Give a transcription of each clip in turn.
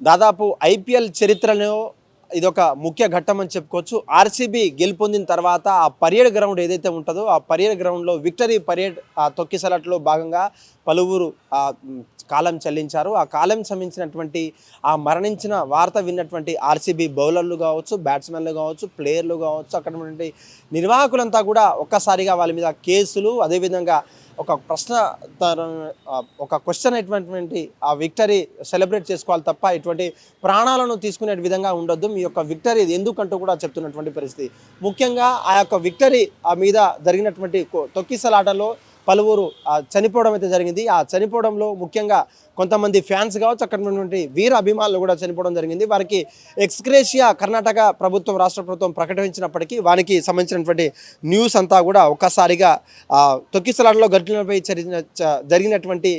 దాదాపు ఐపీఎల్ చరిత్రలో ఇదొక ముఖ్య ఘట్టం అని చెప్పుకోవచ్చు. ఆర్సీబీ గెలుపొందిన తర్వాత ఆ పర్యేడ్ గ్రౌండ్ ఏదైతే ఉంటుందో ఆ పర్యేడ్ గ్రౌండ్లో విక్టరీ పరేడ్ తొక్కిసలట్లో తొక్కిసలాట్లో భాగంగా పలువురు ఆ కాలం చెల్లించారు. ఆ కాలం సంబంధించినటువంటి ఆ మరణించిన వార్త విన్నటువంటి ఆర్సీబీ బౌలర్లు కావచ్చు బ్యాట్స్మెన్లు కావచ్చు ప్లేయర్లు కావచ్చు అక్కడ ఉన్నటువంటి నిర్వాహకులంతా కూడా ఒక్కసారిగా వాళ్ళ మీద కేసులు అదేవిధంగా ఒక ప్రశ్న ఒక క్వశ్చన్ ఎటువంటి ఆ విక్టరీ సెలబ్రేట్ చేసుకోవాలి తప్ప ఇటువంటి ప్రాణాలను తీసుకునే విధంగా ఉండొద్దు. మీ యొక్క విక్టరీ ఎందుకంటూ కూడా చెప్తున్నటువంటి పరిస్థితి. ముఖ్యంగా ఆ యొక్క విక్టరీ ఆ మీద జరిగినటువంటి తొక్కిసలాటలో పలువురు చనిపోవడం అయితే జరిగింది. ఆ చనిపోవడంలో ముఖ్యంగా కొంతమంది ఫ్యాన్స్ కావచ్చు అక్కడ ఉన్నటువంటి వీర అభిమానులు కూడా చనిపోవడం జరిగింది. వారికి ఎక్స్గ్రేషియా కర్ణాటక ప్రభుత్వం రాష్ట్ర ప్రభుత్వం ప్రకటించినప్పటికీ వారికి సంబంధించినటువంటి న్యూస్ అంతా కూడా ఒక్కసారిగా తొక్కిసలాటలో ఘటనలపై జరిగిన చ- జరిగినటువంటి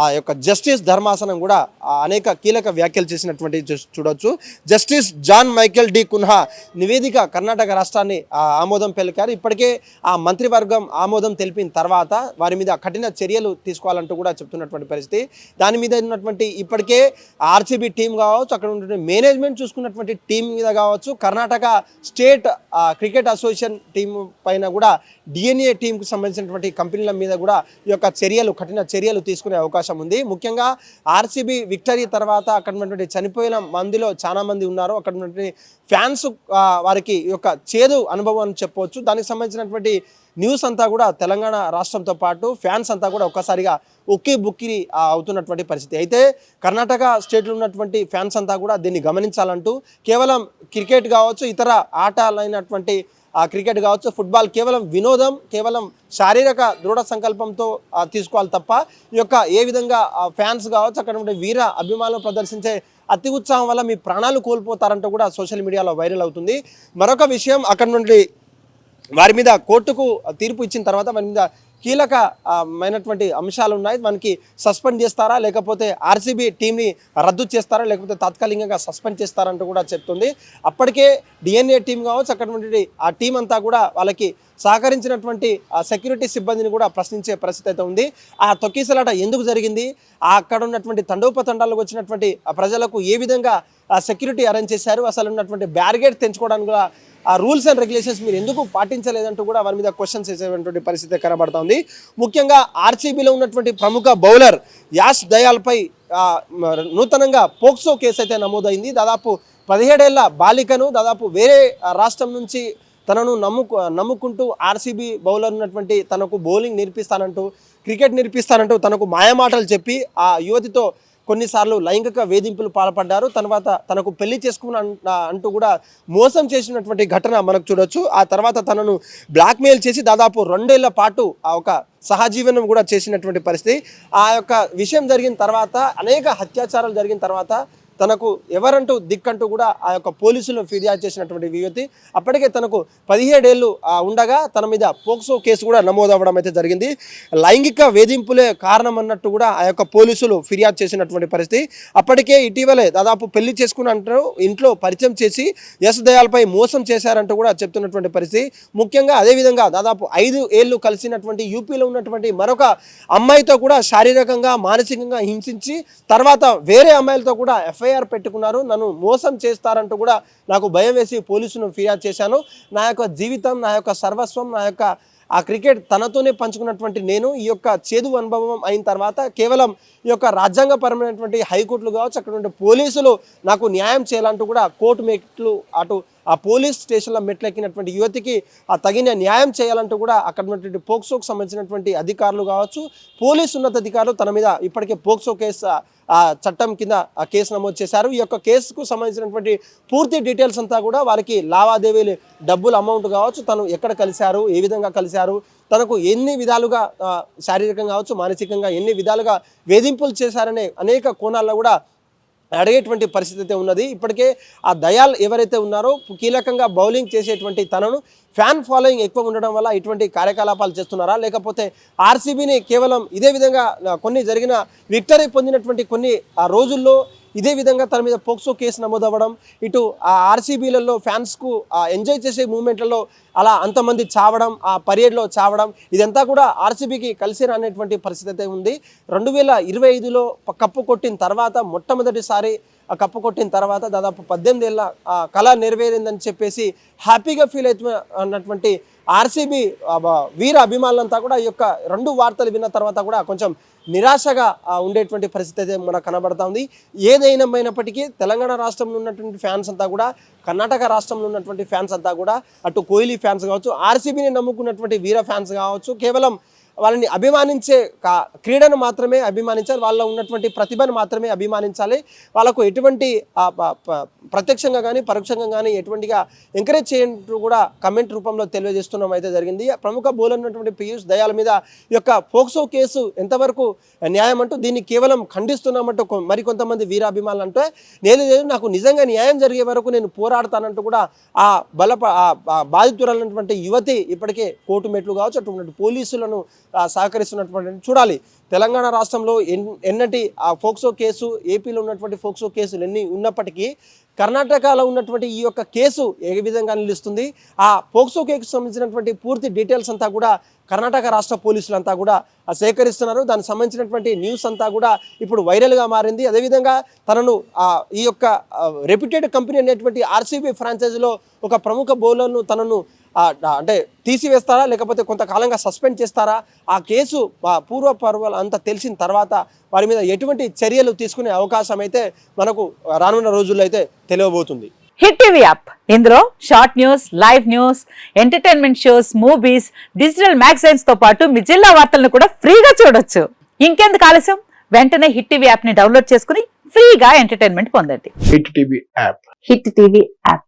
ఆ యొక్క జస్టిస్ ధర్మాసనం కూడా అనేక కీలక వ్యాఖ్యలు చేసినటువంటి చూడొచ్చు. జస్టిస్ జాన్ మైకేల్ డి కున్హా నివేదిక కర్ణాటక రాష్ట్రాన్ని ఆమోదం పలికారు. ఇప్పటికే ఆ మంత్రివర్గం ఆమోదం తెలిపిన తర్వాత వారి మీద కఠిన చర్యలు తీసుకోవాలంటూ కూడా చెప్తున్నటువంటి పరిస్థితి. దాని మీద ఉన్నటువంటి ఇప్పటికే ఆర్సీబీ టీం కావచ్చు అక్కడ ఉన్నటువంటి మేనేజ్మెంట్ చూసుకున్నటువంటి టీం మీద కావచ్చు Karnataka state cricket association team పైన కూడా డిఎన్ఏ టీంకు సంబంధించినటువంటి కంపెనీల మీద కూడా ఈ యొక్క చర్యలు కఠిన చర్యలు తీసుకునే అవకాశం అవకాశం ఉంది. ముఖ్యంగా ఆర్సీబీ విక్టరీ తర్వాత అక్కడ ఉన్నటువంటి చనిపోయిన మందిలో చాలా మంది ఉన్నారు. అక్కడ ఉన్నటువంటి ఫ్యాన్స్ వారికి యొక్క చేదు అనుభవం అని చెప్పవచ్చు దానికి సంబంధించినటువంటి న్యూస్ అంతా కూడా తెలంగాణ రాష్ట్రంతో పాటు ఫ్యాన్స్ అంతా కూడా ఒక్కసారిగా ఒకే బుక్కి అవుతున్నటువంటి పరిస్థితి. అయితే కర్ణాటక స్టేట్లో ఉన్నటువంటి ఫ్యాన్స్ అంతా కూడా దీన్ని గమనించాలంటూ కేవలం క్రికెట్ కావచ్చు ఇతర ఆటలైనటువంటి ఆ క్రికెట్ కావచ్చు ఫుట్బాల్ కేవలం వినోదం కేవలం శారీరక దృఢ సంకల్పంతో తీసుకోవాలి తప్ప ఈ యొక్క ఏ విధంగా ఫ్యాన్స్ కావచ్చు అక్కడ ఉండే వీర అభిమానులు ప్రదర్శించే అతి ఉత్సాహం వల్ల మీ ప్రాణాలు కోల్పోతారంటూ కూడా సోషల్ మీడియాలో వైరల్ అవుతుంది. మరొక విషయం అక్కడ నుండి వారి మీద కోర్టుకు తీర్పు ఇచ్చిన తర్వాత వారి మీద కీలక మైనటువంటి అంశాలు ఉన్నాయి. మనకి సస్పెండ్ చేస్తారా? లేకపోతే ఆర్సీబీ టీంని రద్దు చేస్తారా? లేకపోతే తాత్కాలికంగా సస్పెండ్ చేస్తారంటూ కూడా చెప్తుంది. అప్పటికే డిఎన్ఏ టీం కావచ్చు అక్కడ ఆ టీం అంతా కూడా వాళ్ళకి సహకరించినటువంటి ఆ సెక్యూరిటీ సిబ్బందిని కూడా ప్రశ్నించే పరిస్థితి అయితే ఉంది. ఆ తొక్కిసలాట ఎందుకు జరిగింది? ఆ అక్కడ ఉన్నటువంటి తండోపతండాలకు వచ్చినటువంటి ఆ ప్రజలకు ఏ విధంగా సెక్యూరిటీ అరేంజ్ చేశారు. అసలు ఉన్నటువంటి బ్యారిగేడ్ తెంచుకోవడానికి కూడా ఆ రూల్స్ అండ్ రెగ్యులేషన్స్ మీరు ఎందుకు పాటించలేదంటూ కూడా వారి మీద క్వశ్చన్స్ వేసేటువంటి పరిస్థితి కనబడుతోంది. ముఖ్యంగా ఆర్సీబీలో ఉన్నటువంటి ప్రముఖ బౌలర్ యాష్ దయాల్పై నూతనంగా పోక్సో కేసు అయితే నమోదైంది. దాదాపు పదిహేడేళ్ళ బాలికను దాదాపు వేరే రాష్ట్రం నుంచి తనను నమ్ముకు నమ్ముకుంటూ ఆర్సీబీ బౌలర్ ఉన్నటువంటి తనకు బౌలింగ్ నేర్పిస్తానంటూ క్రికెట్ నేర్పిస్తానంటూ తనకు మాయమాటలు చెప్పి ఆ యువతితో కొన్నిసార్లు లైంగిక వేధింపులు పాల్పడ్డారు. తర్వాత తనకు పెళ్ళి చేసుకున్న అంటూ కూడా మోసం చేసినటువంటి ఘటన మనకు చూడొచ్చు. ఆ తర్వాత తనను బ్లాక్మెయిల్ చేసి దాదాపు రెండేళ్ళ పాటు ఆ ఒక సహజీవనం కూడా చేసినటువంటి పరిస్థితి. ఆ యొక్క విషయం జరిగిన తర్వాత అనేక అత్యాచారాలు జరిగిన తర్వాత తనకు ఎవరంటూ దిక్కంటూ కూడా ఆ యొక్క పోలీసులు ఫిర్యాదు చేసినటువంటి యువతి అప్పటికే తనకు పదిహేడేళ్ళు ఉండగా తన మీద పోక్సో కేసు కూడా నమోదవ్వడం అయితే జరిగింది. లైంగిక వేధింపులే కారణం అన్నట్టు కూడా ఆ యొక్క పోలీసులు ఫిర్యాదు చేసినటువంటి పరిస్థితి. అప్పటికే ఇటీవలే దాదాపు పెళ్ళి చేసుకుని అంటారు ఇంట్లో పరిచయం చేసి యశ్ దయాల్పై మోసం చేశారంటూ కూడా చెప్తున్నటువంటి పరిస్థితి. ముఖ్యంగా అదేవిధంగా దాదాపు ఐదు ఏళ్ళు కలిసినటువంటి యూపీలో ఉన్నటువంటి మరొక అమ్మాయితో కూడా శారీరకంగా మానసికంగా హింసించి తర్వాత వేరే అమ్మాయిలతో కూడా ఎఫ్ఐఆర్ పెట్టుకున్నారు నన్ను మోసం చేస్తారంటూ కూడా నాకు భయం వేసి పోలీసును ఫిర్యాదు చేశాను. నా యొక్క జీవితం నా యొక్క సర్వస్వం నా యొక్క ఆ క్రికెట్ తనతోనే పంచుకున్నటువంటి నేను ఈ యొక్క చేదు అనుభవం అయిన తర్వాత కేవలం ఈ యొక్క రాజ్యాంగపరమైనటువంటి హైకోర్టులు కావచ్చు అక్కడ పోలీసులు నాకు న్యాయం చేయాలంటూ కూడా కోర్టు మెట్లు అటు ఆ పోలీస్ స్టేషన్లో మెట్లెక్కినటువంటి యువతికి ఆ తగిన న్యాయం చేయాలంటూ కూడా అక్కడ ఉన్నటువంటి పోక్సోకు సంబంధించినటువంటి అధికారులు కావచ్చు పోలీస్ ఉన్నతాధికారులు తన మీద ఇప్పటికే పోక్సో కేసు ఆ, చట్టం కింద ఆ కేసు నమోదు చేశారు. ఈ యొక్క కేసుకు సంబంధించినటువంటి పూర్తి డీటెయిల్స్ అంతా కూడా వారికి లావాదేవీలు డబ్బులు అమౌంట్ కావచ్చు తను ఎక్కడ కలిశారు ఏ విధంగా కలిశారు తనకు ఎన్ని విధాలుగా శారీరకంగా కావచ్చు మానసికంగా ఎన్ని విధాలుగా వేధింపులు చేశారనే అనేక కోణాల్లో కూడా అడిగేటువంటి పరిస్థితి అయితే ఉన్నది. ఇప్పటికే ఆ దయాల్ ఎవరైతే ఉన్నారో కీలకంగా బౌలింగ్ చేసేటువంటి తనను ఫ్యాన్ ఫాలోయింగ్ ఎక్కువ ఉండడం వల్ల ఇటువంటి కార్యకలాపాలు చేస్తున్నారా? లేకపోతే ఆర్సీబీని కేవలం ఇదే విధంగా కొన్ని జరిగిన విక్టరీ పొందినటువంటి కొన్ని ఆ రోజుల్లో ఇదే విధంగా తన మీద పోక్సో కేసు నమోదవ్వడం ఇటు ఆ ఆర్సీబీలలో ఫ్యాన్స్కు ఎంజాయ్ చేసే మూమెంట్లలో అలా అంతమంది చావడం ఆ పరేడ్లో చావడం ఇదంతా కూడా ఆర్సీబీకి కలిసి రానటువంటి పరిస్థితి అయితే ఉంది. రెండు వేల ఇరవై ఐదులో కప్పు కొట్టిన తర్వాత మొట్టమొదటిసారి ఆ కప్పు కొట్టిన తర్వాత దాదాపు పద్దెనిమిది ఏళ్ళ కళ నెరవేరిందని చెప్పేసి హ్యాపీగా ఫీల్ అవుతున్నటువంటి ఆర్సీబీ వీర అభిమానులంతా కూడా ఈ యొక్క రెండు వార్తలు విన్న తర్వాత కూడా కొంచెం నిరాశగా ఉండేటువంటి పరిస్థితి అయితే మనకు కనబడతా ఉంది. ఏదైనప్పటికీ తెలంగాణ రాష్ట్రంలో ఉన్నటువంటి ఫ్యాన్స్ అంతా కూడా కర్ణాటక రాష్ట్రంలో ఉన్నటువంటి ఫ్యాన్స్ అంతా కూడా అటు కోహ్లీ ఫ్యాన్స్ కావచ్చు ఆర్సీబీని నమ్ముకున్నటువంటి వీర ఫ్యాన్స్ కావచ్చు కేవలం వాళ్ళని అభిమానించే కా- క్రీడను మాత్రమే అభిమానించాలి. వాళ్ళ ఉన్నటువంటి ప్రతిభను మాత్రమే అభిమానించాలి. వాళ్ళకు ఎటువంటి ప్రత్యక్షంగా కానీ పరోక్షంగా కానీ ఎటువంటిగా ఎంకరేజ్ చేయటం కూడా కమెంట్ రూపంలో తెలియజేస్తున్నాం. అయితే జరిగింది. ప్రముఖ బోలన్నటువంటి పీయూష్ దయాల మీద ఈ యొక్క పోక్సో కేసు ఎంతవరకు న్యాయం అంటూ దీన్ని కేవలం ఖండిస్తున్నామంటూ మరికొంతమంది వీరాభిమానులు అంటే నేను లేదు నాకు నిజంగా న్యాయం జరిగే వరకు నేను పోరాడతానంటూ కూడా ఆ బల ఆ- బాధితురాలైనటువంటి యువతి ఇప్పటికే కోర్టు మెట్లు కావచ్చు అటువంటి పోలీసులను సహకరిస్తున్నటువంటి చూడాలి. తెలంగాణ రాష్ట్రంలో ఎన్ ఎన్నటి ఆ ఫోక్సో కేసు ఏపీలో ఉన్నటువంటి ఫోక్సో కేసులు ఎన్ని ఉన్నప్పటికీ కర్ణాటకలో ఉన్నటువంటి ఈ యొక్క కేసు ఏ విధంగా నిలుస్తుంది? ఆ పోక్సో కేసుకు సంబంధించినటువంటి పూర్తి డీటెయిల్స్ అంతా కూడా కర్ణాటక రాష్ట్ర పోలీసులంతా కూడా సేకరిస్తున్నారు. దానికి సంబంధించినటువంటి న్యూస్ అంతా కూడా ఇప్పుడు వైరల్గా మారింది. అదేవిధంగా తనను ఈ యొక్క రెప్యూటెడ్ కంపెనీ అనేటువంటి ఆర్సీబీ ఫ్రాంచైజీలో ఒక ప్రముఖ బౌలర్ను తనను అంటే తీసివేస్తారా? లేకపోతే కొంతకాలంగా సస్పెండ్ చేస్తారా? ఆ కేసు ఆ, పూర్వ పర్వాలు అంతా తెలిసిన తర్వాత వారి మీద ఎటువంటి చర్యలు తీసుకునే అవకాశం అయితే మనకు రానున్న రోజుల్లో అయితే తెలియబోతుంది. Hit TV app. ఇందులో short news live news entertainment shows movies digital మ్యాగజైన్స్తో పాటు మీ జిల్లా వార్తలను కూడా ఫ్రీగా చూడొచ్చు. ఇంకెందుకు ఆలస్యం? వెంటనే హిట్ టీవీ యాప్ని డౌన్లోడ్ చేసుకుని ఫ్రీగా ఎంటర్టైన్మెంట్ పొందండి. Hit TV app. Hit TV app.